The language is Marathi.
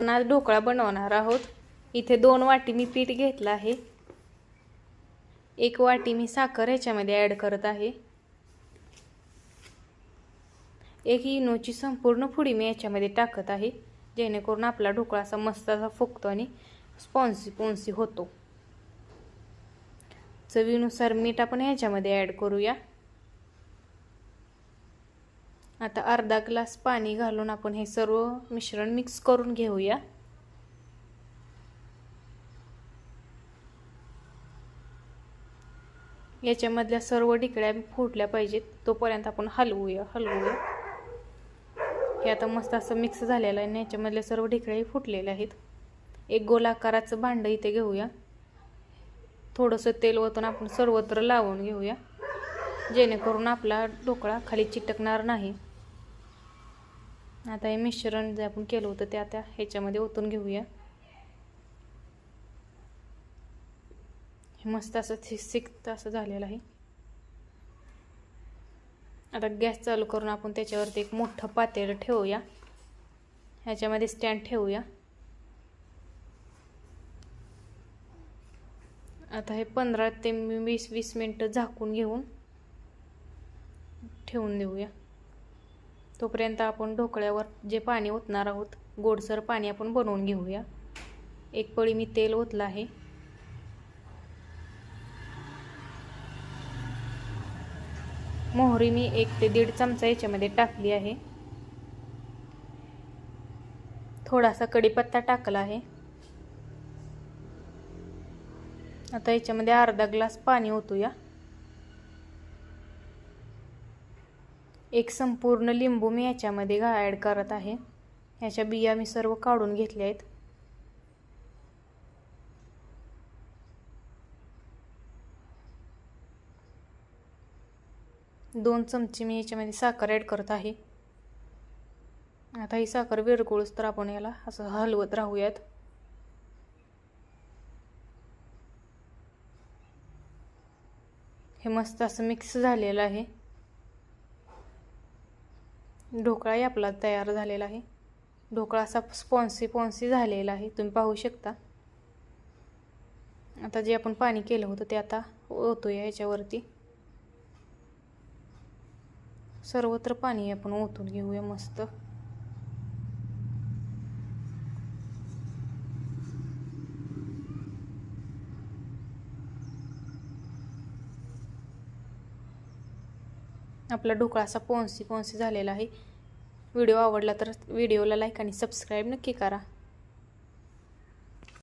आपण आज ढोकळा बनवणार आहोत. इथे दोन वाटी मी पीठ घेतलं आहे. एक वाटी मी साखर ह्याच्यामध्ये ॲड करत आहे. एक इनोची संपूर्ण फुडी मी याच्यामध्ये टाकत आहे जेणेकरून आपला ढोकळा असा मस्त असा फुगतो आणि स्पॉन्सी पोन्सी होतो. चवीनुसार मीठ आपण ह्याच्यामध्ये ॲड करूया. आता अर्धा ग्लास पाणी घालून आपण हे सर्व मिश्रण मिक्स करून घेऊया. याच्यामधल्या सर्व ढिकड्या फुटल्या पाहिजेत तोपर्यंत आपण हलवूया हलवूया. हे आता मस्त असं मिक्स झालेलं आहे आणि याच्यामधल्या सर्व ढिकळ्याही फुटलेल्या आहेत. एक गोलाकाराचं भांडं इथे घेऊया. थोडंसं तेल ओतून आपण सर्वत्र लावून घेऊया. जेणेकरून आपला ढोकळा खाली चिटकणार नाही. आता हे मिश्रण जे आपण केलं होतं ते आता ह्याच्यामध्ये ओतून घेऊया. हे मस्त असं सिकत असं झालेलं आहे. आता गॅस चालू करून आपण त्याच्यावरती एक मोठं पातेलं ठेवूया. ह्याच्यामध्ये स्टँड ठेवूया. आता हे पंधरा ते वीस वीस मिनटं झाकून घेऊन ठेवून देऊया. तोपर्यंत आपण ढोकळ्यावर जे पाणी ओतणार आहोत गोडसर पाणी आपण बनवून घेऊया. एक पळी मी तेल ओतलं आहे. मोहरी मी एक ते दीड चमचा याच्यामध्ये टाकली आहे. थोडासा कढीपत्ता टाकला आहे. आता याच्यामध्ये अर्धा ग्लास पाणी ओतूया. एक संपूर्ण लिंबू मी याच्यामध्ये घा ॲड करत आहे. ह्याच्या बिया मी सर्व काढून घेतल्या आहेत. दोन चमचे मी याच्यामध्ये साखर ॲड करत आहे. आता ही साखर विरकुळच तर आपण याला असं हलवत राहूयात. हे मस्त असं मिक्स झालेलं आहे. ढोकळाही आपला तयार झालेला आहे. ढोकळा असा स्पॉन्सी पॉन्सी झालेला आहे. तुम्ही पाहू शकता. आता जे आपण पाणी केलं होतं ते आता ओतूया याच्यावरती. सर्वत्र पाणी आपण ओतून घेऊया मस्त. आपला ढोकळा असा पोन्सी पोन्सी झालेला आहे. व्हिडिओ आवडला तर व्हिडिओला लाईक आणि सबस्क्राईब नक्की करा.